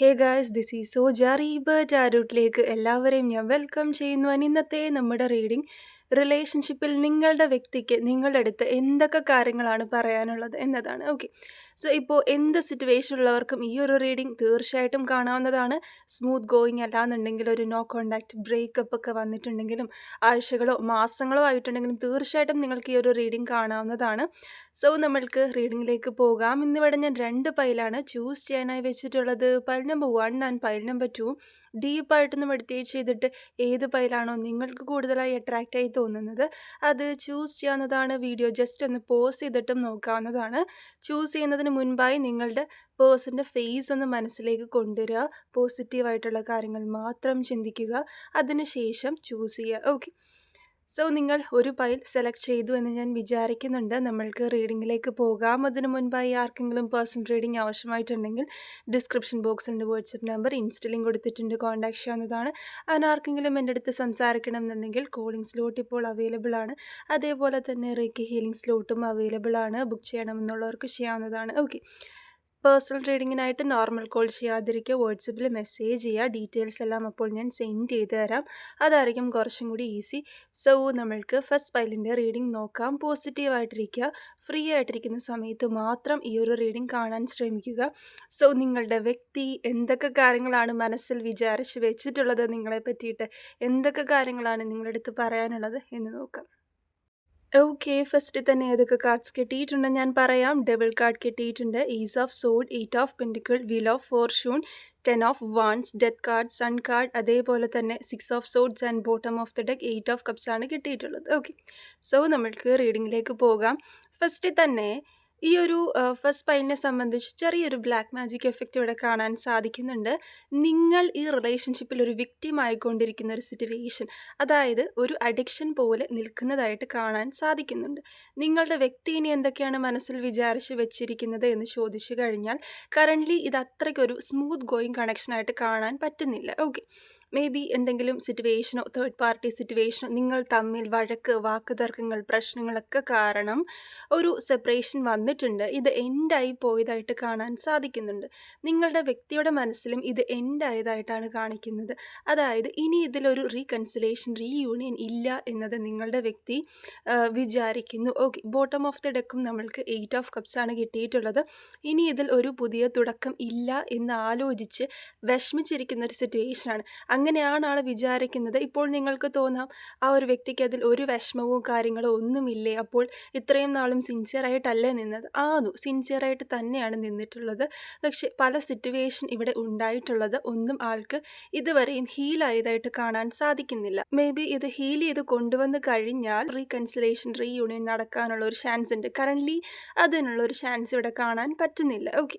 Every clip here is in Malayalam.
Hey guys this is so ജാറീബ് ജാരൂട്ടിലേക്ക് എല്ലാവരെയും ഞാൻ വെൽക്കം ചെയ്യുന്നു. And ഇന്നത്തെ നമ്മുടെ റീഡിംഗ് റിലേഷൻഷിപ്പിൽ നിങ്ങളുടെ വ്യക്തിക്ക് നിങ്ങളുടെ അടുത്ത് എന്തൊക്കെ കാര്യങ്ങളാണ് പറയാനുള്ളത് എന്നതാണ്. ഓക്കെ സോ ഇപ്പോൾ എന്ത് സിറ്റുവേഷൻ ഉള്ളവർക്കും ഈ ഒരു റീഡിംഗ് തീർച്ചയായിട്ടും കാണാവുന്നതാണ്. സ്മൂത്ത് ഗോയിങ് അല്ലാന്നുണ്ടെങ്കിൽ ഒരു നോ കോണ്ടാക്ട് ബ്രേക്കപ്പ് ഒക്കെ വന്നിട്ടുണ്ടെങ്കിലും ആഴ്ചകളോ മാസങ്ങളോ ആയിട്ടുണ്ടെങ്കിലും തീർച്ചയായിട്ടും നിങ്ങൾക്ക് ഈ ഒരു റീഡിംഗ് കാണാവുന്നതാണ്. സോ നമ്മൾക്ക് റീഡിങ്ങിലേക്ക് പോകാം. ഇന്നിവിടെ ഞാൻ രണ്ട് പൈലാണ് ചൂസ് ചെയ്യാനായി വെച്ചിട്ടുള്ളത്. Pile number one and pile number two ഡീപ്പായിട്ടൊന്ന് meditate ചെയ്തിട്ട് ഏത് പൈലാണോ നിങ്ങൾക്ക് കൂടുതലായി അട്രാക്റ്റ് ആയി തോന്നുന്നത് അത് ചൂസ് ചെയ്യാവുന്നതാണ്. വീഡിയോ ജസ്റ്റ് ഒന്ന് പോസ് ചെയ്തിട്ടും നോക്കാവുന്നതാണ്. ചൂസ് ചെയ്യുന്നതിന് മുൻപായി നിങ്ങളുടെ പേഴ്സന്റെ ഫേസ് ഒന്ന് മനസ്സിലേക്ക് കൊണ്ടുവരിക. പോസിറ്റീവായിട്ടുള്ള കാര്യങ്ങൾ മാത്രം ചിന്തിക്കുക. അതിനുശേഷം ചൂസ് ചെയ്യുക. ഓക്കെ സോ നിങ്ങൾ ഒരു ഫയൽ സെലക്ട് ചെയ്തു എന്ന് ഞാൻ വിചാരിക്കുന്നുണ്ട്. നമ്മൾക്ക് റീഡിങ്ങിലേക്ക് പോകാം. അതിനു മുൻപായി ആർക്കെങ്കിലും പേഴ്സണൽ റീഡിംഗ് ആവശ്യമായിട്ടുണ്ടെങ്കിൽ ഡിസ്ക്രിപ്ഷൻ ബോക്സിന്റെ വാട്സപ്പ് നമ്പർ ഇൻസ്റ്റലിംഗ് കൊടുത്തിട്ടുണ്ട്. കോൺടാക്ട് ചെയ്യാവുന്നതാണ്. അതിന് ആർക്കെങ്കിലും എന്റെ അടുത്ത് സംസാരിക്കണം എന്നുണ്ടെങ്കിൽ കോളിംഗ് സ്ലോട്ട് ഇപ്പോൾ അവൈലബിൾ ആണ്. അതേപോലെ തന്നെ റേക്ക് ഹീലിംഗ് സ്ലോട്ടും അവൈലബിൾ ആണ്. ബുക്ക് ചെയ്യണമെന്നുള്ളവർക്ക് ചെയ്യാവുന്നതാണ്. ഓക്കെ പേഴ്സണൽ റീഡിങ്ങിനായിട്ട് നോർമൽ കോൾ ചെയ്യാതിരിക്കുക വാട്സപ്പിൽ മെസ്സേജ് ചെയ്യുക ഡീറ്റെയിൽസ് എല്ലാം അപ്പോൾ ഞാൻ സെൻഡ് ചെയ്ത് തരാം. അതായിരിക്കും കുറച്ചും കൂടി ഈസി. സോ നമ്മൾക്ക് ഫസ്റ്റ് ഫയലിന്റെ റീഡിംഗ് നോക്കാം. പോസിറ്റീവായിട്ടിരിക്കുക ഫ്രീ ആയിട്ടിരിക്കുന്ന സമയത്ത് മാത്രം ഈ ഒരു റീഡിംഗ് കാണാൻ ശ്രമിക്കുക. സോ നിങ്ങളുടെ വ്യക്തി എന്തൊക്കെ കാര്യങ്ങളാണ് മനസ്സിൽ വിചാരിച്ച് വെച്ചിട്ടുള്ളത് നിങ്ങളെ പറ്റിയിട്ട് എന്തൊക്കെ കാര്യങ്ങളാണ് നിങ്ങളുടെ അടുത്ത് പറയാനുള്ളത് എന്ന് നോക്കാം. ഓക്കെ ഫസ്റ്റ് തന്നെ ഏതൊക്കെ കാർഡ്സ് കിട്ടിയിട്ടുണ്ട് ഞാൻ പറയാം. ഡബിൾ കാർഡ് കിട്ടിയിട്ടുണ്ട്. Ace of sword eight of pentacle wheel of fortune ten of wands death card sun card അതേപോലെ തന്നെ six of swords and bottom of the deck eight of cups ആണ് കിട്ടിയിട്ടുള്ളത്. ഓക്കെ സോ നമ്മൾക്ക് റീഡിങ്ങിലേക്ക് പോകാം. ഫസ്റ്റ് തന്നെ ഈ ഒരു ഫസ്റ്റ് പൈനെ സംബന്ധിച്ച് ചെറിയൊരു ബ്ലാക്ക് മാജിക് എഫക്റ്റ് ഇവിടെ കാണാൻ സാധിക്കുന്നുണ്ട്. നിങ്ങൾ ഈ റിലേഷൻഷിപ്പിൽ ഒരു വിക്റ്റിം ആയിക്കൊണ്ടിരിക്കുന്ന ഒരു സിറ്റുവേഷൻ അതായത് ഒരു അഡിക്ഷൻ പോലെ നിൽക്കുന്നതായിട്ട് കാണാൻ സാധിക്കുന്നുണ്ട്. നിങ്ങളുടെ വ്യക്തി ഇനി എന്തൊക്കെയാണ് മനസ്സിൽ വിചാരിച്ച് വെച്ചിരിക്കുന്നത് എന്ന് ചോദിച്ചു കഴിഞ്ഞാൽ കറന്റ്ലി ഇത് അത്രയ്ക്കൊരു സ്മൂത്ത് ഗോയിങ് കണക്ഷനായിട്ട് കാണാൻ പറ്റുന്നില്ല. ഓക്കെ മേ ബി എന്തെങ്കിലും സിറ്റുവേഷനോ തേർഡ് പാർട്ടി സിറ്റുവേഷനോ നിങ്ങൾ തമ്മിൽ വഴക്ക് വാക്കുതർക്കങ്ങൾ പ്രശ്നങ്ങളൊക്കെ കാരണം ഒരു സെപ്പറേഷൻ വന്നിട്ടുണ്ട്. ഇത് എൻഡായി പോയതായിട്ട് കാണാൻ സാധിക്കുന്നുണ്ട്. നിങ്ങളുടെ വ്യക്തിയുടെ മനസ്സിലും ഇത് എൻഡായതായിട്ടാണ് കാണിക്കുന്നത്. അതായത് ഇനി ഇതിലൊരു റീകൺസിലേഷൻ റീയൂണിയൻ ഇല്ല എന്നത് നിങ്ങളുടെ വ്യക്തി വിചാരിക്കുന്നു. ഓക്കെ ബോട്ടം ഓഫ് ദി ഡെക്കും നമ്മൾക്ക് എയ്റ്റ് ഓഫ് കപ്സ് ആണ് കിട്ടിയിട്ടുള്ളത്. ഇനി ഇതിൽ ഒരു പുതിയ തുടക്കം ഇല്ല എന്ന് ആലോചിച്ച് വിഷമിച്ചിരിക്കുന്ന ഒരു സിറ്റുവേഷനാണ് അങ്ങനെയാണ് ആൾ വിചാരിക്കുന്നത്. ഇപ്പോൾ നിങ്ങൾക്ക് തോന്നാം ആ ഒരു വ്യക്തിക്ക് അതിൽ ഒരു വിഷമവും കാര്യങ്ങളോ ഒന്നുമില്ലേ? അപ്പോൾ ഇത്രയും നാളും സിൻസിയറായിട്ടല്ലേ നിന്നത്? ആന്നു സിൻസിയറായിട്ട് തന്നെയാണ് നിന്നിട്ടുള്ളത്. പക്ഷെ പല സിറ്റുവേഷൻ ഇവിടെ ഉണ്ടായിട്ടുള്ളത് ഒന്നും ആൾക്ക് ഇതുവരെയും ഹീലായതായിട്ട് കാണാൻ സാധിക്കുന്നില്ല. മേ ബി ഇത് ഹീൽ ചെയ്ത് കൊണ്ടുവന്ന് കഴിഞ്ഞാൽ റീകൺസിലേഷൻ റീയൂണിയൻ നടക്കാനുള്ള ഒരു ചാൻസ് ഉണ്ട്. കറന്റ്ലി അതിനുള്ള ഒരു ചാൻസ് ഇവിടെ കാണാൻ പറ്റുന്നില്ല. ഓക്കെ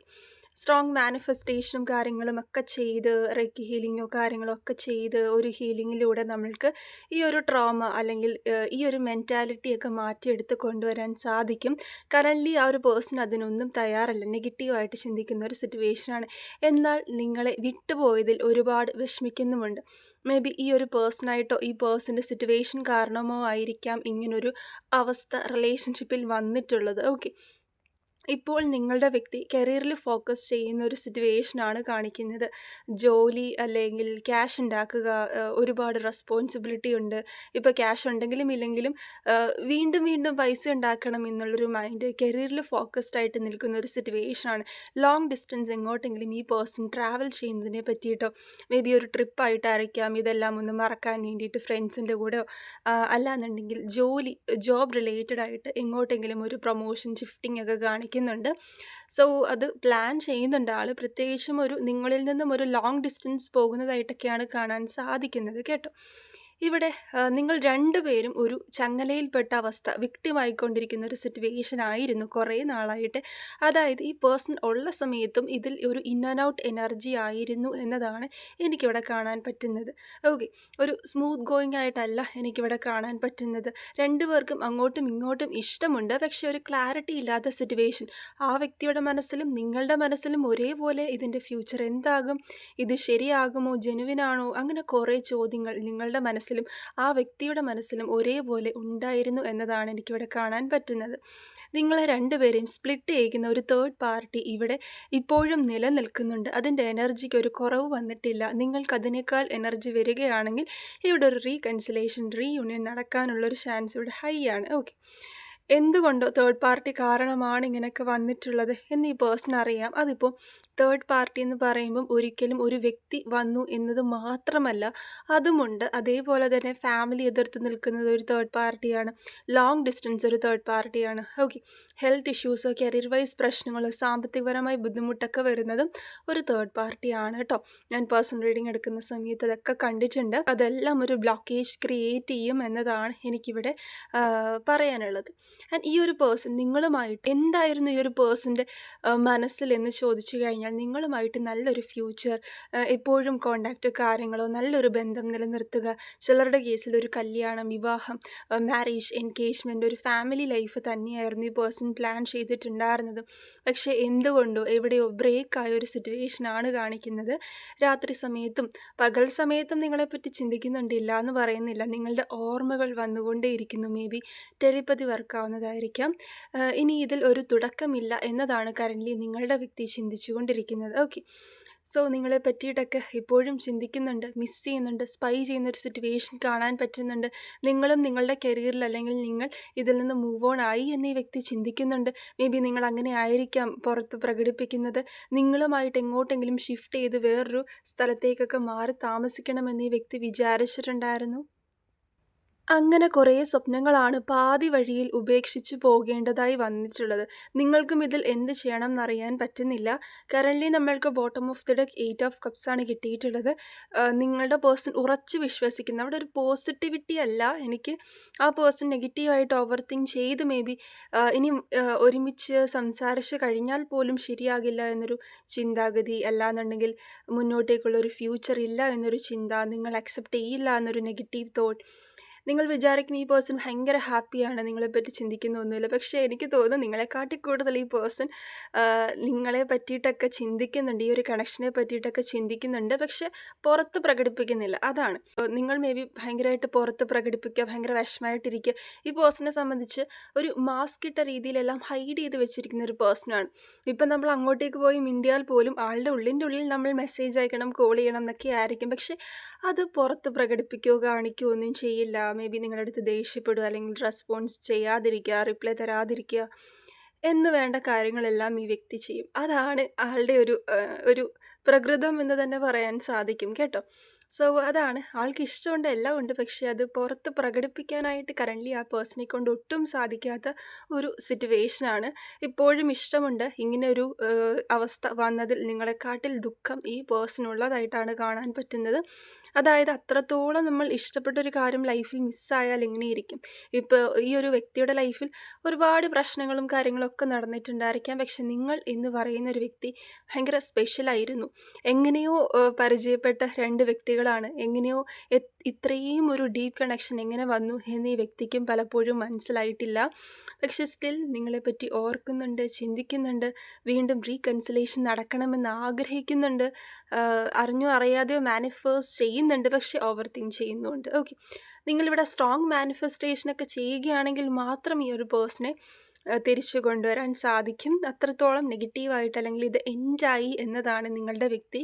സ്ട്രോങ് മാനിഫെസ്റ്റേഷനും കാര്യങ്ങളും ഒക്കെ ചെയ്ത് റെക്കി ഹീലിങ്ങോ കാര്യങ്ങളോ ഒക്കെ ചെയ്ത് ഒരു ഹീലിങ്ങിലൂടെ നമ്മൾക്ക് ഈ ഒരു ട്രോമ അല്ലെങ്കിൽ ഈ ഒരു മെന്റാലിറ്റിയൊക്കെ മാറ്റിയെടുത്ത് കൊണ്ടുവരാൻ സാധിക്കും. കറന്റ്ലി ആ ഒരു പേഴ്സൺ അതിനൊന്നും തയ്യാറല്ല. നെഗറ്റീവായിട്ട് ചിന്തിക്കുന്ന ഒരു സിറ്റുവേഷനാണ് എന്നാൽ നിങ്ങളെ വിട്ടുപോയതിൽ ഒരുപാട് വിഷമിക്കുന്നുമുണ്ട്. മേ ബി ഈ ഒരു പേഴ്സണായിട്ടോ ഈ പേഴ്സന്റെ സിറ്റുവേഷൻ കാരണമോ ആയിരിക്കാം ഇങ്ങനൊരു അവസ്ഥ റിലേഷൻഷിപ്പിൽ വന്നിട്ടുള്ളത്. ഓക്കെ ഇപ്പോൾ നിങ്ങളുടെ വ്യക്തി കരിയറിൽ ഫോക്കസ് ചെയ്യുന്ന ഒരു സിറ്റുവേഷനാണ് കാണിക്കുന്നത്. ജോലി അല്ലെങ്കിൽ ക്യാഷ് ഉണ്ടാക്കുക ഒരുപാട് റെസ്പോൺസിബിലിറ്റി ഉണ്ട്. ഇപ്പോൾ ക്യാഷ് ഉണ്ടെങ്കിലും ഇല്ലെങ്കിലും വീണ്ടും വീണ്ടും പൈസ ഉണ്ടാക്കണം എന്നുള്ളൊരു മൈൻഡ് കരിയറിൽ ഫോക്കസ്ഡ് ആയിട്ട് നിൽക്കുന്ന ഒരു സിറ്റുവേഷനാണ് ലോങ് ഡിസ്റ്റൻസ് എങ്ങോട്ടെങ്കിലും ഈ പേഴ്സൺ ട്രാവൽ ചെയ്യുന്നതിനെ പറ്റിയിട്ടോ മേ ബി ഒരു ട്രിപ്പായിട്ടായിരിക്കാം ഇതെല്ലാം ഒന്ന് മറക്കാൻ വേണ്ടിയിട്ട് ഫ്രണ്ട്സിന്റെ കൂടെയോ അല്ലാന്നുണ്ടെങ്കിൽ ജോലി ജോബ് റിലേറ്റഡ് ആയിട്ട് എങ്ങോട്ടെങ്കിലും ഒരു പ്രൊമോഷൻ ഷിഫ്റ്റിംഗ് ഒക്കെ കാണിക്കും. കാണിക്കുന്നുണ്ട് സോ അത് പ്ലാൻ ചെയ്യുന്നുണ്ട് ആൾ പ്രത്യേകിച്ചും ഒരു നിങ്ങളിൽ നിന്നും ഒരു ലോങ് ഡിസ്റ്റൻസ് പോകുന്നതായിട്ടൊക്കെയാണ് കാണാൻ സാധിക്കുന്നത്. കേട്ടോ? ഇവിടെ നിങ്ങൾ രണ്ടുപേരും ഒരു ചങ്ങലയിൽപ്പെട്ട അവസ്ഥ വിക്ടിമായിക്കൊണ്ടിരിക്കുന്ന ഒരു സിറ്റുവേഷൻ ആയിരുന്നു കുറേ നാളായിട്ട്. അതായത് ഈ പേഴ്സൺ ഉള്ള സമയത്തും ഇതിൽ ഒരു ഇൻ ആൻഡ് ഔട്ട് എനർജി ആയിരുന്നു എന്നതാണ് എനിക്കിവിടെ കാണാൻ പറ്റുന്നത്. ഓക്കെ ഒരു സ്മൂത്ത് ഗോയിങ് ആയിട്ടല്ല എനിക്കിവിടെ കാണാൻ പറ്റുന്നത്. രണ്ടുപേർക്കും അങ്ങോട്ടും ഇങ്ങോട്ടും ഇഷ്ടമുണ്ട് പക്ഷേ ഒരു ക്ലാരിറ്റി ഇല്ലാത്ത സിറ്റുവേഷൻ ആ വ്യക്തിയുടെ മനസ്സിലും നിങ്ങളുടെ മനസ്സിലും ഒരേപോലെ ഇതിന്റെ ഫ്യൂച്ചർ എന്താകും? ഇത് ശരിയാകുമോ? ജെനുവിനാണോ അങ്ങനെ കുറേ ചോദ്യങ്ങൾ നിങ്ങളുടെ മനസ്സിൽ മനസ്സിലും ആ വ്യക്തിയുടെ മനസ്സിലും ഒരേപോലെ ഉണ്ടായിരുന്നു എന്നതാണ് എനിക്കിവിടെ കാണാൻ പറ്റുന്നത്. നിങ്ങളെ രണ്ടുപേരെയും സ്പ്ലിറ്റ് ചെയ്യിക്കുന്ന ഒരു തേർഡ് പാർട്ടി ഇവിടെ ഇപ്പോഴും നിലനിൽക്കുന്നുണ്ട്. അതിന്റെ എനർജിക്ക് ഒരു കുറവ് വന്നിട്ടില്ല. നിങ്ങൾക്ക് അതിനേക്കാൾ എനർജി വരികയാണെങ്കിൽ ഇവിടെ ഒരു റീകൺസിലേഷൻ റീയൂണിയൻ നടക്കാനുള്ളൊരു ചാൻസ് ഇവിടെ ഹൈ ആണ്. ഓക്കെ എന്തുകൊണ്ടോ തേർഡ് പാർട്ടി കാരണമാണ് ഇങ്ങനെയൊക്കെ വന്നിട്ടുള്ളത് എന്ന് ഈ പേഴ്സൺ അറിയാം. അതിപ്പോൾ തേർഡ് പാർട്ടി എന്ന് പറയുമ്പം ഒരിക്കലും ഒരു വ്യക്തി വന്നു എന്നത് മാത്രമല്ല അതുമുണ്ട്. അതേപോലെ തന്നെ ഫാമിലി എതിർത്ത് നിൽക്കുന്നത് ഒരു തേർഡ് പാർട്ടിയാണ് ലോങ് ഡിസ്റ്റൻസ് ഒരു തേർഡ് പാർട്ടിയാണ് ഓക്കെ ഹെൽത്ത് ഇഷ്യൂസോ കരിയർ വൈസ് പ്രശ്നങ്ങളോ സാമ്പത്തികപരമായി ബുദ്ധിമുട്ടൊക്കെ വരുന്നതും ഒരു തേർഡ് പാർട്ടിയാണ് കേട്ടോ. ഞാൻ പേഴ്സണൽ റീഡിംഗ് എടുക്കുന്ന സമയത്ത് അതൊക്കെ കണ്ടിട്ടുണ്ട്. അതെല്ലാം ഒരു ബ്ലോക്കേജ് ക്രിയേറ്റ് ചെയ്യും എന്നതാണ് എനിക്കിവിടെ പറയാനുള്ളത്. ആൻഡ് ഈ ഒരു പേഴ്സൺ നിങ്ങളുമായിട്ട് എന്തായിരുന്നു ഈ ഒരു പേഴ്സന്റെ മനസ്സിൽ എന്ന് ചോദിച്ചു കഴിഞ്ഞാൽ നിങ്ങളുമായിട്ട് നല്ലൊരു ഫ്യൂച്ചർ എപ്പോഴും കോണ്ടാക്റ്റ് കാര്യങ്ങളോ നല്ലൊരു ബന്ധം നിലനിർത്തുക ചിലരുടെ കേസിൽ ഒരു കല്യാണം വിവാഹം മാരേജ് എൻഗേജ്മെന്റ് ഒരു ഫാമിലി ലൈഫ് തന്നെയായിരുന്നു ഈ പേഴ്സൺ പ്ലാൻ ചെയ്തിട്ടുണ്ടായിരുന്നത്. പക്ഷേ എന്തുകൊണ്ടോ എവിടെയോ ബ്രേക്കായ ഒരു സിറ്റുവേഷനാണ് കാണിക്കുന്നത്. രാത്രി സമയത്തും പകൽ സമയത്തും നിങ്ങളെപ്പറ്റി ചിന്തിക്കുന്നുണ്ടില്ല എന്ന് പറയുന്നില്ല. നിങ്ങളുടെ ഓർമ്മകൾ വന്നുകൊണ്ടേയിരിക്കുന്നു. മേ ബി ടെലിപ്പതി വർക്കാവുന്നതായിരിക്കാം ഇനി ഇതിൽ ഒരു തുടക്കമില്ല എന്നതാണ് കറന്റ്ലി നിങ്ങളുടെ വ്യക്തി ചിന്തിച്ചുകൊണ്ടിരിക്കുന്നത്. ഓക്കെ സോ നിങ്ങളെ പറ്റിയിട്ടൊക്കെ ഇപ്പോഴും ചിന്തിക്കുന്നുണ്ട് മിസ് ചെയ്യുന്നുണ്ട് സ്പൈ ചെയ്യുന്ന ഒരു സിറ്റുവേഷൻ കാണാൻ പറ്റുന്നുണ്ട്. നിങ്ങളും നിങ്ങളുടെ കരിയറിൽ അല്ലെങ്കിൽ നിങ്ങൾ ഇതിൽ നിന്ന് മൂവ് ഓൺ ആയി എന്ന് ഈ വ്യക്തി ചിന്തിക്കുന്നുണ്ട്. മേ ബി നിങ്ങൾ അങ്ങനെ ആയിരിക്കാം പുറത്ത് പ്രകടിപ്പിക്കുന്നത്. നിങ്ങളുമായിട്ട് എങ്ങോട്ടെങ്കിലും ഷിഫ്റ്റ് ചെയ്ത് വേറൊരു സ്ഥലത്തേക്കൊക്കെ മാറി താമസിക്കണമെന്ന് ഈ വ്യക്തി വിചാരിച്ചിട്ടുണ്ടായിരുന്നു. അങ്ങനെ കുറേ സ്വപ്നങ്ങളാണ് പാതി വഴിയിൽ ഉപേക്ഷിച്ച് പോകേണ്ടതായി വന്നിട്ടുള്ളത്. നിങ്ങൾക്കും ഇതിൽ എന്ത് ചെയ്യണം എന്നറിയാൻ പറ്റുന്നില്ല. കറന്റ്ലി നമ്മൾക്ക് bottom of the deck eight of cups ആണ് കിട്ടിയിട്ടുള്ളത്. നിങ്ങളുടെ പേഴ്സൺ ഉറച്ചു വിശ്വസിക്കുന്ന. അവിടെ ഒരു പോസിറ്റിവിറ്റി അല്ല. എനിക്ക് ആ പേഴ്സൺ നെഗറ്റീവായിട്ട് ഓവർ തിങ്ക് ചെയ്ത് മേ ബി ഇനി ഒരുമിച്ച് സംസാരിച്ച് കഴിഞ്ഞാൽ പോലും ശരിയാകില്ല എന്നൊരു ചിന്താഗതി അല്ലാന്നുണ്ടെങ്കിൽ മുന്നോട്ടേക്കുള്ള ഒരു ഫ്യൂച്ചർ ഇല്ല എന്നൊരു ചിന്ത നിങ്ങൾ അക്സെപ്റ്റ് ചെയ്യില്ല എന്നൊരു നെഗറ്റീവ് തോട്ട് നിങ്ങൾ വിചാരിക്കുന്ന ഈ പേഴ്സൺ ഭയങ്കര ഹാപ്പിയാണ് നിങ്ങളെപ്പറ്റി ചിന്തിക്കുന്നൊന്നുമില്ല പക്ഷേ എനിക്ക് തോന്നുന്നു നിങ്ങളെക്കാട്ടി കൂടുതൽ ഈ പേഴ്സൺ നിങ്ങളെ പറ്റിയിട്ടൊക്കെ ചിന്തിക്കുന്നുണ്ട് ഈ ഒരു കണക്ഷനെ പറ്റിയിട്ടൊക്കെ ചിന്തിക്കുന്നുണ്ട്. പക്ഷെ പുറത്ത് പ്രകടിപ്പിക്കുന്നില്ല. അതാണ്. നിങ്ങൾ മേ ബി ഭയങ്കരമായിട്ട് പുറത്ത് പ്രകടിപ്പിക്കുക ഭയങ്കര വിഷമമായിട്ടിരിക്കുക. ഈ പേഴ്സണെ സംബന്ധിച്ച് ഒരു മാസ്ക് ഇട്ട രീതിയിലെല്ലാം ഹൈഡ് ചെയ്ത് വെച്ചിരിക്കുന്ന ഒരു പേഴ്സണാണ് ഇപ്പം നമ്മൾ അങ്ങോട്ടേക്ക് പോയി മിണ്ടിയാൽ പോലും ആളുടെ ഉള്ളിന്റെ ഉള്ളിൽ നമ്മൾ മെസ്സേജ് അയക്കണം കോൾ ചെയ്യണം എന്നൊക്കെ ആയിരിക്കും. പക്ഷെ അത് പുറത്ത് പ്രകടിപ്പിക്കുകയോ കാണിക്കുകയോ ഒന്നും ചെയ്യില്ല. മേ ബി നിങ്ങളുടെ അടുത്ത് ദേഷ്യപ്പെടുക അല്ലെങ്കിൽ റെസ്പോൺസ് ചെയ്യാതിരിക്കുക റിപ്ലൈ തരാതിരിക്കുക എന്ന് വേണ്ട കാര്യങ്ങളെല്ലാം ഈ വ്യക്തി ചെയ്യും. അതാണ് ആളുടെ ഒരു ഒരു പ്രകൃതം എന്ന് തന്നെ പറയാൻ സാധിക്കും കേട്ടോ. സോ അതാണ്. ആൾക്ക് ഇഷ്ടമുണ്ട് എല്ലാം ഉണ്ട്. പക്ഷേ അത് പുറത്ത് പ്രകടിപ്പിക്കാനായിട്ട് കറന്റ്ലി ആ പേഴ്സണെ കൊണ്ട് ഒട്ടും സാധിക്കാത്ത ഒരു സിറ്റുവേഷനാണ് ഇപ്പോഴും ഇഷ്ടമുണ്ട്. ഇങ്ങനെ ഒരു അവസ്ഥ വന്നതിൽ നിങ്ങളെക്കാട്ടിൽ ദുഃഖം ഈ പേഴ്സണുള്ളതായിട്ടാണ് കാണാൻ പറ്റുന്നത്. അതായത് അത്രത്തോളം നമ്മൾ ഇഷ്ടപ്പെട്ട ഒരു കാര്യം ലൈഫിൽ മിസ്സായാൽ എങ്ങനെയിരിക്കും ഇപ്പോൾ ഈ ഒരു വ്യക്തിയുടെ ലൈഫിൽ ഒരുപാട് പ്രശ്നങ്ങളും കാര്യങ്ങളൊക്കെ നടന്നിട്ടുണ്ടായിരിക്കാം. പക്ഷെ നിങ്ങൾ എന്ന് പറയുന്ന ഒരു വ്യക്തി ഭയങ്കര സ്പെഷ്യലായിരുന്നു എങ്ങനെയോ പരിചയപ്പെട്ട രണ്ട് വ്യക്തികളാണ്. എങ്ങനെയോ ഇത്രയും ഒരു ഡീപ്പ് കണക്ഷൻ എങ്ങനെ വന്നു എന്ന് ഈ വ്യക്തിക്കും പലപ്പോഴും മനസ്സിലായിട്ടില്ല. പക്ഷെ സ്റ്റിൽ നിങ്ങളെപ്പറ്റി ഓർക്കുന്നുണ്ട് ചിന്തിക്കുന്നുണ്ട് വീണ്ടും റീകൺസിലേഷൻ നടക്കണമെന്ന് ആഗ്രഹിക്കുന്നുണ്ട്. അറിഞ്ഞോ അറിയാതെയോ മാനിഫേസ്റ്റ് ചെയ്യുന്നുണ്ട് പക്ഷെ ഓവർ തിങ്ക് ചെയ്യുന്നുണ്ട്. ഓക്കെ നിങ്ങളിവിടെ സ്ട്രോങ് മാനിഫെസ്റ്റേഷനൊക്കെ ചെയ്യുകയാണെങ്കിൽ മാത്രം ഈ ഒരു പേഴ്സണെ തിരിച്ചു കൊണ്ടുവരാൻ സാധിക്കും. അത്രത്തോളം നെഗറ്റീവായിട്ട് അല്ലെങ്കിൽ ഇത് എൻഡായി എന്നതാണ് നിങ്ങളുടെ വ്യക്തി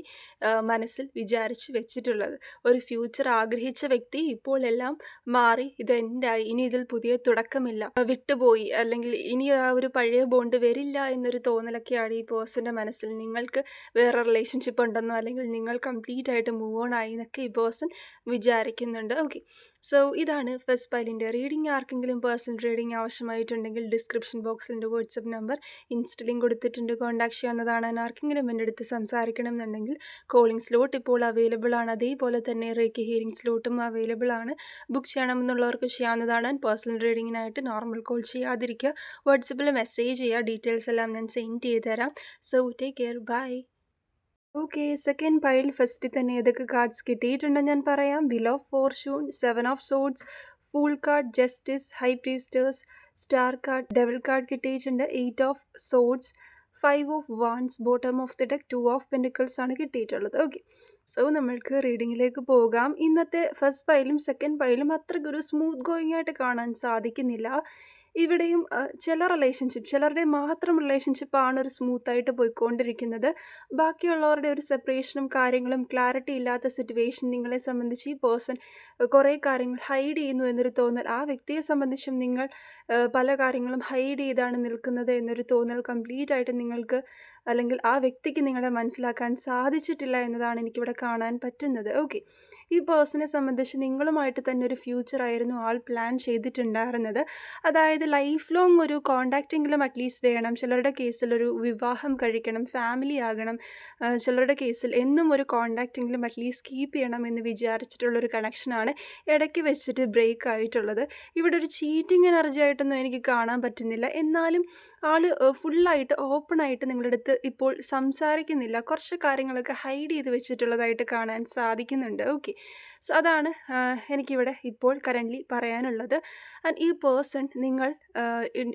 മനസ്സിൽ വിചാരിച്ച് വെച്ചിട്ടുള്ളത്. ഒരു ഫ്യൂച്ചർ ആഗ്രഹിച്ച വ്യക്തി ഇപ്പോൾ എല്ലാം മാറി ഇത് എൻഡായി ഇനി ഇതിൽ പുതിയ തുടക്കമില്ല വിട്ടുപോയി അല്ലെങ്കിൽ ഇനി ആ ഒരു പഴയ ബോണ്ട് വരില്ല എന്നൊരു തോന്നലൊക്കെയാണ് ഈ പേഴ്സന്റെ മനസ്സിൽ. നിങ്ങൾക്ക് വേറെ റിലേഷൻഷിപ്പ് ഉണ്ടെന്നോ അല്ലെങ്കിൽ നിങ്ങൾ കംപ്ലീറ്റ് ആയിട്ട് മൂവ് ഓൺ ആയി എന്നൊക്കെ ഈ പേഴ്സൺ വിചാരിക്കുന്നുണ്ട്. ഓക്കെ സോ ഇതാണ് ഫസ്റ്റ് പൈലിന്റെ റീഡിംഗ് ആർക്കെങ്കിലും പേഴ്സണൽ റീഡിംഗ് ആവശ്യമായിട്ടുണ്ടെങ്കിൽ ഡിസ്ക്രിപ്ഷൻ ബോക്സിന്റെ വാട്സപ്പ് നമ്പർ ഇൻസ്റ്റലിംഗ് കൊടുത്തിട്ടുണ്ട്. കോൺടാക്ട് ചെയ്യാവുന്നതാണ്. ആർക്കെങ്കിലും എന്റെ അടുത്ത് സംസാരിക്കണം എന്നുണ്ടെങ്കിൽ കോളിംഗ് സ്ലോട്ട് ഇപ്പോൾ അവൈലബിൾ ആണ്. അതേപോലെ തന്നെ റേക്ക് ഹിയറിംഗ് സ്ലോട്ടും അവൈലബിൾ ആണ്. ബുക്ക് ചെയ്യണമെന്നുള്ളവർക്ക് ചെയ്യാവുന്നതാണ്. പേഴ്സണൽ റീഡിങ്ങിനായിട്ട് നോർമൽ കോൾ ചെയ്യാതിരിക്കുക. വാട്സപ്പിൽ മെസ്സേജ് ചെയ്യുക. ഡീറ്റെയിൽസ് എല്ലാം ഞാൻ സെൻഡ് ചെയ്ത് തരാം so take care bye okay second pile ഫസ്റ്റിൽ തന്നെ ഏതൊക്കെ കാർഡ്സ് കിട്ടിയിട്ടുണ്ടെന്ന് ഞാൻ പറയാം. Wheel of fortune seven of swords full card justice high priestess star card devil card കിട്ടിയിട്ടുണ്ട്. Eight of swords five of wands bottom of the deck two of pentacles ആണ് കിട്ടിയിട്ടുള്ളത്. ഓക്കെ സോ നമ്മൾക്ക് റീഡിങ്ങിലേക്ക് പോകാം. ഇന്നത്തെ ഫസ്റ്റ് പൈലും സെക്കൻഡ് പൈലും അത്രയ്ക്കൊരു സ്മൂത്ത് ഗോയിങ് ആയിട്ട് കാണാൻ സാധിക്കുന്നില്ല. ഇവിടെയും ചില റിലേഷൻഷിപ്പ് ചിലരുടെ മാത്രം റിലേഷൻഷിപ്പാണ് ഒരു സ്മൂത്തായിട്ട് പോയിക്കൊണ്ടിരിക്കുന്നത്. ബാക്കിയുള്ളവരുടെ ഒരു സെപ്പറേഷനും കാര്യങ്ങളും ക്ലാരിറ്റി ഇല്ലാത്ത സിറ്റുവേഷൻ നിങ്ങളെ സംബന്ധിച്ച് ഈ പേഴ്സൺ കുറേ കാര്യങ്ങൾ ഹൈഡ് ചെയ്യുന്നു എന്നൊരു തോന്നൽ ആ വ്യക്തിയെ സംബന്ധിച്ചും നിങ്ങൾ പല കാര്യങ്ങളും ഹൈഡ് ചെയ്താണ് നിൽക്കുന്നത് എന്നൊരു തോന്നൽ കംപ്ലീറ്റ് ആയിട്ട് നിങ്ങൾക്ക് അല്ലെങ്കിൽ ആ വ്യക്തിക്ക് നിങ്ങളെ മനസ്സിലാക്കാൻ സാധിച്ചിട്ടില്ല എന്നതാണ് എനിക്കിവിടെ കാണാൻ പറ്റുന്നത്. ഓക്കെ. ഈ പേഴ്സണെ സംബന്ധിച്ച് നിങ്ങളുമായിട്ട് തന്നെ ഒരു ഫ്യൂച്ചർ ആയിരുന്നു ആൾ പ്ലാൻ ചെയ്തിട്ടുണ്ടായിരുന്നത്. അതായത് ലൈഫ് ലോങ് ഒരു കോണ്ടാക്റ്റെങ്കിലും അറ്റ്ലീസ്റ്റ് വേണം. ചിലരുടെ കേസിൽ ഒരു വിവാഹം കഴിക്കണം, ഫാമിലി ആകണം. ചിലരുടെ കേസിൽ എന്നും ഒരു കോണ്ടാക്റ്റെങ്കിലും അറ്റ്ലീസ്റ്റ് കീപ്പ് ചെയ്യണം എന്ന് വിചാരിച്ചിട്ടുള്ളൊരു കണക്ഷനാണ് ഇടയ്ക്ക് വെച്ചിട്ട് ബ്രേക്ക് ആയിട്ടുള്ളത്. ഇവിടെ ഒരു ചീറ്റിംഗ് എനർജി ആയിട്ടൊന്നും എനിക്ക് കാണാൻ പറ്റുന്നില്ല. എന്നാലും ആൾ ഫുള്ളായിട്ട് ഓപ്പണായിട്ട് നിങ്ങളുടെ അടുത്ത് ഇപ്പോൾ സംസാരിക്കുന്നില്ല. കുറച്ച് കാര്യങ്ങളൊക്കെ ഹൈഡ് ചെയ്ത് വെച്ചിട്ടുള്ളതായിട്ട് കാണാൻ സാധിക്കുന്നുണ്ട്. ഓക്കെ. സോ അതാണ് എനിക്കിവിടെ ഇപ്പോൾ കറന്റ്ലി പറയാനുള്ളത്. ആൻഡ് ഈ പേഴ്സൺ നിങ്ങൾ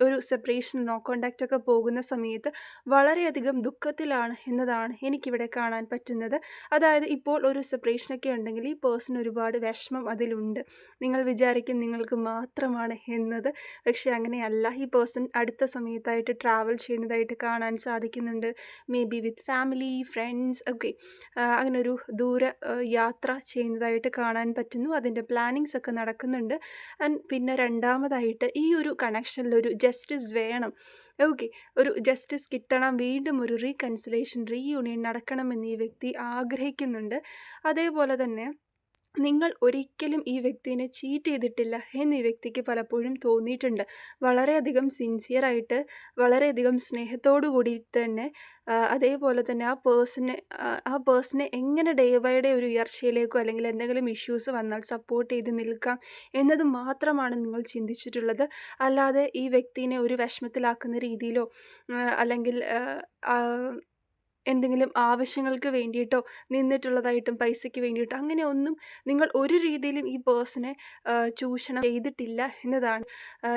ഒരു സെപ്പറേഷൻ, നോ കോൺടാക്റ്റ് ഒക്കെ പോകുന്ന സമയത്ത് വളരെയധികം ദുഃഖത്തിലാണ് എന്നതാണ് എനിക്കിവിടെ കാണാൻ പറ്റുന്നത്. അതായത് ഇപ്പോൾ ഒരു സെപ്പറേഷനൊക്കെ ഉണ്ടെങ്കിൽ ഈ പേഴ്സൺ ഒരുപാട് വിഷമം അതിലുണ്ട്. നിങ്ങൾ വിചാരിക്കും നിങ്ങൾക്ക് മാത്രമാണ് എന്നത്. പക്ഷേ അങ്ങനെയല്ല. ഈ പേഴ്സൺ അടുത്ത സമയത്തായിട്ട് ട്രാവൽ ചെയ്യുന്നതായിട്ട് കാണാൻ സാധിക്കുന്നുണ്ട്. Maybe with family, friends ഒക്കെ. അങ്ങനെ അങ്ങനൊരു ദൂര യാത്ര യാത്ര ചെയ്യുന്നതായിട്ട് കാണാൻ പറ്റുന്നു. അതിന്റെ പ്ലാനിങ്സ് ഒക്കെ നടക്കുന്നുണ്ട്. ആൻഡ് പിന്നെ രണ്ടാമതായിട്ട് ഈ ഒരു കണക്ഷനിൽ ഒരു ജസ്റ്റിസ് വേണം. ഓക്കെ. ഒരു ജസ്റ്റിസ് കിട്ടണം. വീണ്ടും ഒരു റീകൺസിലേഷൻ, റീയൂണിയൻ നടക്കണമെന്ന് ഈ വ്യക്തി ആഗ്രഹിക്കുന്നുണ്ട്. അതേപോലെ തന്നെ നിങ്ങൾ ഒരിക്കലും ഈ വ്യക്തിനെ ചീറ്റ് ചെയ്തിട്ടില്ല എന്ന് ഈ വ്യക്തിക്ക് പലപ്പോഴും തോന്നിയിട്ടുണ്ട്. വളരെയധികം സിൻസിയറായിട്ട് വളരെയധികം സ്നേഹത്തോടു കൂടി തന്നെ അതേപോലെ തന്നെ ആ പേഴ്സണെ ആ പേഴ്സണെ എങ്ങനെ ഡേ ബൈ ഡേ ഒരു ഉയർച്ചയിലേക്കോ അല്ലെങ്കിൽ എന്തെങ്കിലും ഇഷ്യൂസ് വന്നാൽ സപ്പോർട്ട് ചെയ്ത് നിൽക്കാം എന്നത് മാത്രമാണ് നിങ്ങൾ ചിന്തിച്ചിട്ടുള്ളത്. അല്ലാതെ ഈ വ്യക്തിനെ ഒരു വിഷമത്തിലാക്കുന്ന രീതിയിലോ അല്ലെങ്കിൽ എന്തെങ്കിലും ആവശ്യങ്ങൾക്ക് വേണ്ടിയിട്ടോ നിന്നിട്ടുള്ളതായിട്ടും പൈസയ്ക്ക് വേണ്ടിയിട്ടോ അങ്ങനെ ഒന്നും നിങ്ങൾ ഒരു രീതിയിലും ഈ പേഴ്സണെ ചൂഷണം ചെയ്തിട്ടില്ല എന്നതാണ്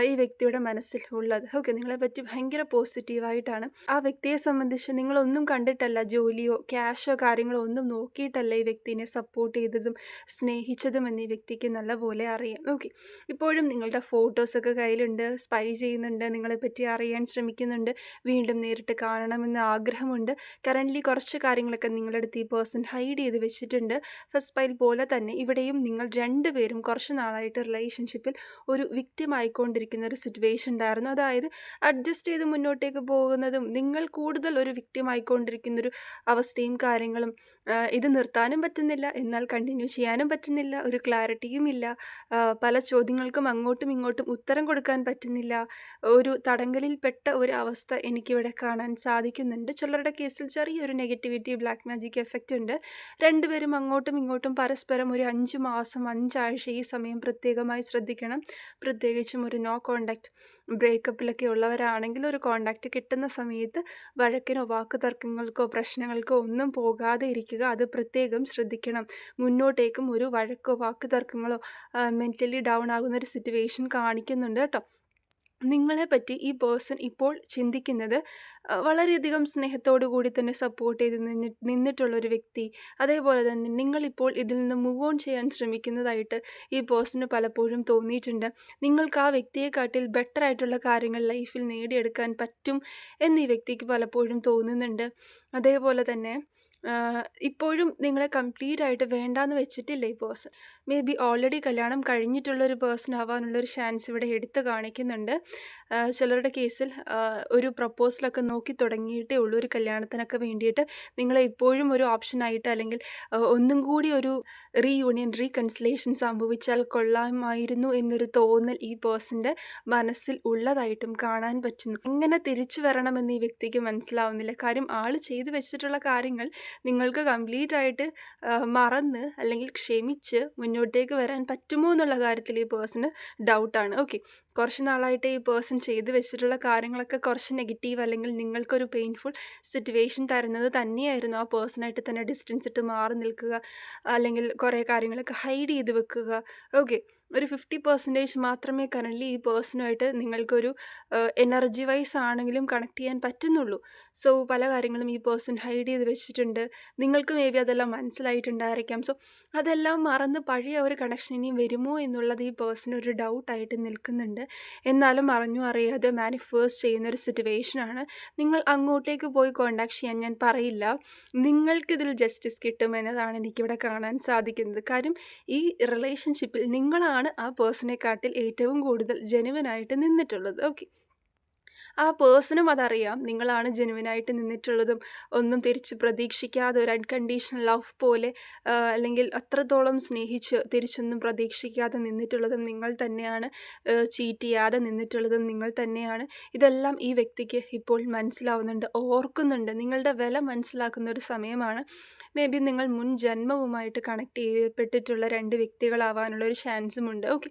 ഈ വ്യക്തിയുടെ മനസ്സിൽ ഉള്ളത്. ഓക്കെ. നിങ്ങളെപ്പറ്റി ഭയങ്കര പോസിറ്റീവായിട്ടാണ്. ആ വ്യക്തിയെ സംബന്ധിച്ച് നിങ്ങളൊന്നും കണ്ടിട്ടല്ല ജോലിയോ ക്യാഷോ കാര്യങ്ങളോ ഒന്നും നോക്കിയിട്ടല്ല ഈ വ്യക്തിനെ സപ്പോർട്ട് ചെയ്തതും സ്നേഹിച്ചതും എന്ന് ഈ വ്യക്തിക്ക് നല്ലപോലെ അറിയാം. ഓക്കെ. ഇപ്പോഴും നിങ്ങളുടെ ഫോട്ടോസൊക്കെ കയ്യിലുണ്ട്. സ്പൈ ചെയ്യുന്നുണ്ട്. നിങ്ങളെപ്പറ്റി അറിയാൻ ശ്രമിക്കുന്നുണ്ട്. വീണ്ടും നേരിട്ട് കാണണമെന്ന് ആഗ്രഹമുണ്ട്. കറന്റ്ലി കുറച്ച് കാര്യങ്ങളൊക്കെ നിങ്ങളുടെ അടുത്ത് ഈ പേഴ്സൺ ഹൈഡ് ചെയ്ത് വെച്ചിട്ടുണ്ട്. ഫസ്റ്റ് ഫൈൽ പോലെ തന്നെ ഇവിടെയും നിങ്ങൾ രണ്ടുപേരും കുറച്ച് നാളായിട്ട് റിലേഷൻഷിപ്പിൽ ഒരു വിക്റ്റിം ആയിക്കൊണ്ടിരിക്കുന്ന ഒരു സിറ്റുവേഷൻ ഉണ്ടായിരുന്നു. അതായത് അഡ്ജസ്റ്റ് ചെയ്ത് മുന്നോട്ടേക്ക് പോകുന്നതും നിങ്ങൾ കൂടുതൽ ഒരു വിക്റ്റിം ആയിക്കൊണ്ടിരിക്കുന്നൊരു അവസ്ഥയും കാര്യങ്ങളും ഇത് നിർത്താനും പറ്റുന്നില്ല. എന്നാൽ കണ്ടിന്യൂ ചെയ്യാനും പറ്റുന്നില്ല. ഒരു ക്ലാരിറ്റിയും ഇല്ല. പല ചോദ്യങ്ങൾക്കും അങ്ങോട്ടും ഇങ്ങോട്ടും ഉത്തരം കൊടുക്കാൻ പറ്റുന്നില്ല. ഒരു തടങ്കലിൽ പെട്ട ഒരു അവസ്ഥ എനിക്കിവിടെ കാണാൻ സാധിക്കുന്നുണ്ട്. ചിലരുടെ കേസിൽ ചെറിയൊരു നെഗറ്റിവിറ്റി, ബ്ലാക്ക് മാജിക് എഫക്റ്റ് ഉണ്ട്. രണ്ടുപേരും അങ്ങോട്ടും ഇങ്ങോട്ടും പരസ്പരം ഒരു അഞ്ച് മാസം, 5 ആഴ്ച ഈ സമയം പ്രത്യേകമായി ശ്രദ്ധിക്കണം. പ്രത്യേകിച്ചും ഒരു നോ കോണ്ടാക്റ്റ് ബ്രേക്കപ്പിലൊക്കെ ഉള്ളവരാണെങ്കിൽ ഒരു കോണ്ടാക്റ്റ് കിട്ടുന്ന സമയത്ത് വഴക്കിനോ വാക്കുതർക്കങ്ങൾക്കോ പ്രശ്നങ്ങൾക്കോ ഒന്നും പോകാതെ ഇരിക്കുക. അത് പ്രത്യേകം ശ്രദ്ധിക്കണം. മുന്നോട്ടേക്കും ഒരു വഴക്കോ വാക്കുതർക്കങ്ങളോ തർക്കങ്ങളോ മെന്റലി ഡൗൺ ആകുന്ന ഒരു സിറ്റുവേഷൻ കാണിക്കുന്നുണ്ട് കേട്ടോ. നിങ്ങളെപ്പറ്റി ഈ പേഴ്സൺ ഇപ്പോൾ ചിന്തിക്കുന്നത് വളരെയധികം സ്നേഹത്തോടു കൂടി തന്നെ സപ്പോർട്ട് ചെയ്ത് നിന്നി നിന്നിട്ടുള്ളൊരു വ്യക്തി. അതേപോലെ തന്നെ നിങ്ങളിപ്പോൾ ഇതിൽ നിന്ന് മൂവ് ഓൺ ചെയ്യാൻ ശ്രമിക്കുന്നതായിട്ട് ഈ പേഴ്സണ് പലപ്പോഴും തോന്നിയിട്ടുണ്ട്. നിങ്ങൾക്ക് ആ വ്യക്തിയെക്കാട്ടിൽ ബെറ്റർ ആയിട്ടുള്ള കാര്യങ്ങൾ ലൈഫിൽ നേടിയെടുക്കാൻ പറ്റും എന്ന് ഈ വ്യക്തിക്ക് പലപ്പോഴും തോന്നുന്നുണ്ട്. അതേപോലെ തന്നെ ഇപ്പോഴും നിങ്ങളെ കംപ്ലീറ്റ് ആയിട്ട് വേണ്ടാന്ന് വെച്ചിട്ടില്ല ഈ പേഴ്സൺ. മേ ബി ഓൾറെഡി കല്യാണം കഴിഞ്ഞിട്ടുള്ള ഒരു പേഴ്സൺ ആവാനുള്ളൊരു ചാൻസ് ഇവിടെ എടുത്ത് കാണിക്കുന്നുണ്ട്. ചിലരുടെ കേസിൽ ഒരു പ്രപ്പോസലൊക്കെ നോക്കി തുടങ്ങിയിട്ടേ ഉള്ളൂ ഒരു കല്യാണത്തിനൊക്കെ വേണ്ടിയിട്ട്. നിങ്ങളെ ഇപ്പോഴും ഒരു ഓപ്ഷനായിട്ട് അല്ലെങ്കിൽ ഒന്നും കൂടി ഒരു റീയൂണിയൻ, റീകൺസിലേഷൻ സംഭവിച്ചാൽ കൊള്ളാമായിരുന്നു എന്നൊരു തോന്നൽ ഈ പേഴ്സന്റെ മനസ്സിൽ ഉള്ളതായിട്ടും കാണാൻ പറ്റുന്നു. എങ്ങനെ തിരിച്ചു വരണമെന്ന് ഈ വ്യക്തിക്ക് മനസ്സിലാവുന്നില്ല. കാര്യം ആൾ ചെയ്തു വെച്ചിട്ടുള്ള കാര്യങ്ങൾ നിങ്ങൾക്ക് കംപ്ലീറ്റ് ആയിട്ട് മറന്ന് അല്ലെങ്കിൽ ക്ഷമിച്ച് മുന്നോട്ടേക്ക് വരാൻ പറ്റുമോ എന്നുള്ള കാര്യത്തിൽ ഈ പേഴ്സണ് ഡൗട്ടാണ്. ഓക്കെ. കുറച്ച് നാളായിട്ട് ഈ പേഴ്സൺ ചെയ്തു വെച്ചിട്ടുള്ള കാര്യങ്ങളൊക്കെ കുറച്ച് നെഗറ്റീവ് അല്ലെങ്കിൽ നിങ്ങൾക്കൊരു പെയിൻഫുൾ സിറ്റുവേഷൻ തരുന്നത് തന്നെയായിരുന്നു. ആ പേഴ്സണായിട്ട് തന്നെ ഡിസ്റ്റൻസ് ഇട്ട് മാറി നിൽക്കുക. അല്ലെങ്കിൽ കുറേ കാര്യങ്ങളൊക്കെ ഹൈഡ് ചെയ്ത് വെക്കുക. ഓക്കെ. ഒരു ഫിഫ്റ്റി പെർസെന്റേജ് മാത്രമേ കറന്റ്ലി ഈ പേഴ്സണുമായിട്ട് നിങ്ങൾക്കൊരു എനർജി വൈസ് ആണെങ്കിലും കണക്ട് ചെയ്യാൻ പറ്റുന്നുള്ളൂ. സോ പല കാര്യങ്ങളും ഈ പേഴ്സൺ ഹൈഡ് ചെയ്ത് വെച്ചിട്ടുണ്ട്. നിങ്ങൾക്ക് മേ ബി അതെല്ലാം മനസ്സിലായിട്ടുണ്ടായിരിക്കാം. സോ അതെല്ലാം മറന്ന് പഴയ ഒരു കണക്ഷൻ ഇനി വരുമോ എന്നുള്ളത് ഈ പേഴ്സൺ ഒരു ഡൗട്ടായിട്ട് നിൽക്കുന്നുണ്ട്. എന്നാലും അറിഞ്ഞു അറിയാതെ മാനിഫേഴ്സ് ചെയ്യുന്ന ഒരു സിറ്റുവേഷനാണ് നിങ്ങൾ അങ്ങോട്ടേക്ക് പോയി കോണ്ടാക്ട് ചെയ്യാൻ ഞാൻ പറയില്ല. നിങ്ങൾക്കിതിൽ ജസ്റ്റിസ് കിട്ടുമെന്നതാണ് എനിക്കിവിടെ കാണാൻ സാധിക്കുന്നത്. കാര്യം ഈ റിലേഷൻഷിപ്പിൽ നിങ്ങളാണ് ആ പേഴ്സണെക്കാട്ടിൽ ഏറ്റവും കൂടുതൽ ജെനുവനായിട്ട് നിന്നിട്ടുള്ളത്. ഓക്കെ. ആ പേഴ്സണും അതറിയാം. നിങ്ങളാണ് ജെനുവിനായിട്ട് നിന്നിട്ടുള്ളതും ഒന്നും തിരിച്ച് പ്രതീക്ഷിക്കാതെ ഒരു അൺകണ്ടീഷണൽ ലവ് പോലെ അല്ലെങ്കിൽ അത്രത്തോളം സ്നേഹിച്ച് തിരിച്ചൊന്നും പ്രതീക്ഷിക്കാതെ നിന്നിട്ടുള്ളതും നിങ്ങൾ തന്നെയാണ് ചീറ്റ് ചെയ്യാതെ നിന്നിട്ടുള്ളതും നിങ്ങൾ തന്നെയാണ്. ഇതെല്ലാം ഈ വ്യക്തിക്ക് ഇപ്പോൾ മനസ്സിലാവുന്നുണ്ട് ഓർക്കുന്നുണ്ട്. നിങ്ങളുടെ വില മനസ്സിലാക്കുന്ന ഒരു സമയമാണ്. മേ ബി നിങ്ങൾ മുൻ ജന്മവുമായിട്ട് കണക്ട് ചെയ്യപ്പെട്ടിട്ടുള്ള രണ്ട് വ്യക്തികളാവാനുള്ള ഒരു ചാൻസും ഉണ്ട്. ഓക്കെ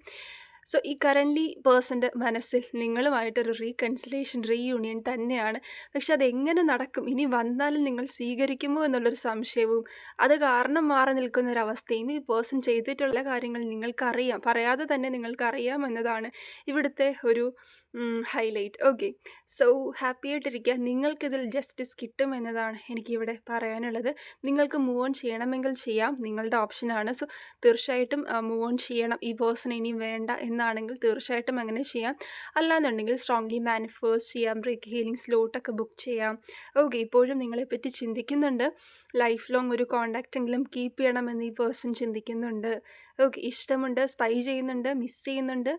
സോ ഈ കറന്റ്ലി പേഴ്സന്റെ മനസ്സിൽ നിങ്ങളുമായിട്ടൊരു റീകൺസിലേഷൻ റീയൂണിയൻ തന്നെയാണ്. പക്ഷെ അതെങ്ങനെ നടക്കും? ഇനി വന്നാലും നിങ്ങൾ സ്വീകരിക്കുമോ എന്നുള്ളൊരു സംശയവും അത് കാരണം മാറി നിൽക്കുന്ന ഒരു അവസ്ഥയും ഈ പേഴ്സൺ ചെയ്തിട്ടുള്ള കാര്യങ്ങൾ നിങ്ങൾക്കറിയാം. പറയാതെ തന്നെ നിങ്ങൾക്കറിയാം എന്നതാണ് ഇവിടുത്തെ ഒരു ഹൈലൈറ്റ് ഓക്കെ സോ ഹാപ്പി ആയിട്ടിരിക്കുക. നിങ്ങൾക്കിതിൽ ജസ്റ്റിസ് കിട്ടും എന്നതാണ് എനിക്കിവിടെ പറയാനുള്ളത്. നിങ്ങൾക്ക് മൂവ് ഓൺ ചെയ്യണമെങ്കിൽ ചെയ്യാം. നിങ്ങളുടെ ഓപ്ഷനാണ് സോ തീർച്ചയായിട്ടും മൂവ് ഓൺ ചെയ്യണം. ഈ പേഴ്സൺ ഇനിയും വേണ്ട എന്നാണെങ്കിൽ തീർച്ചയായിട്ടും അങ്ങനെ ചെയ്യാം. അല്ലാന്നുണ്ടെങ്കിൽ സ്ട്രോങ്ലി മാനിഫേഴ്സ് ചെയ്യാം ബ്രേക്ക് ഹീലിംഗ് സ്ലോട്ടൊക്കെ ബുക്ക് ചെയ്യാം. ഓക്കെ ഇപ്പോഴും നിങ്ങളെപ്പറ്റി ചിന്തിക്കുന്നുണ്ട്. ലൈഫ് ലോങ് ഒരു കോണ്ടാക്റ്റ് എങ്കിലും കീപ്പ് ചെയ്യണമെന്ന് ഈ പേഴ്സൺ ചിന്തിക്കുന്നുണ്ട്. ഓക്കെ ഇഷ്ടമുണ്ട് സ്പൈ ചെയ്യുന്നുണ്ട് മിസ് ചെയ്യുന്നുണ്ട്.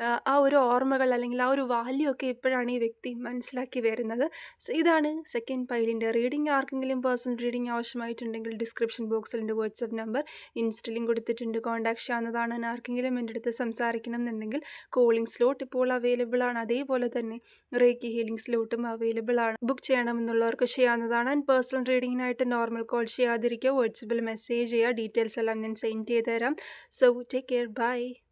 ആ, ഒരു ഓർമ്മകൾ അല്ലെങ്കിൽ ആ ഒരു വാല്യൂ ഒക്കെ ഇപ്പോഴാണ് ഈ വ്യക്തി മനസ്സിലാക്കി വരുന്നത്. സോ ഇതാണ് സെക്കൻഡ് പൈലിന്റെ റീഡിംഗ് ആർക്കെങ്കിലും പേഴ്സണൽ റീഡിംഗ് ആവശ്യമായിട്ടുണ്ടെങ്കിൽ ഡിസ്ക്രിപ്ഷൻ ബോക്സിൽ എന്റെ വാട്സപ്പ് നമ്പർ ഇൻസ്റ്റലിംഗ് കൊടുത്തിട്ടുണ്ട്. കോൺടാക്ട് ചെയ്യാവുന്നതാണ്. ആർക്കെങ്കിലും എന്റെ അടുത്ത് സംസാരിക്കണം എന്നുണ്ടെങ്കിൽ കോളിംഗ് സ്ലോട്ട് ഇപ്പോൾ അവൈലബിൾ ആണ്. അതേപോലെ തന്നെ റേക്കി ഹീലിംഗ് സ്ലോട്ടും അവൈലബിൾ ആണ്. ബുക്ക് ചെയ്യണമെന്നുള്ളവർക്ക് ചെയ്യാവുന്നതാണ്. ആൻഡ് പേഴ്സണൽ റീഡിങ്ങിനായിട്ട് നോർമൽ കോൾ ചെയ്യാതിരിക്കുക. വാട്സപ്പിൽ മെസ്സേജ് ചെയ്യുക. ഡീറ്റെയിൽസ് എല്ലാം ഞാൻ സെൻഡ് ചെയ്ത് തരാം സോ ടേക്ക് കെയർ ബൈ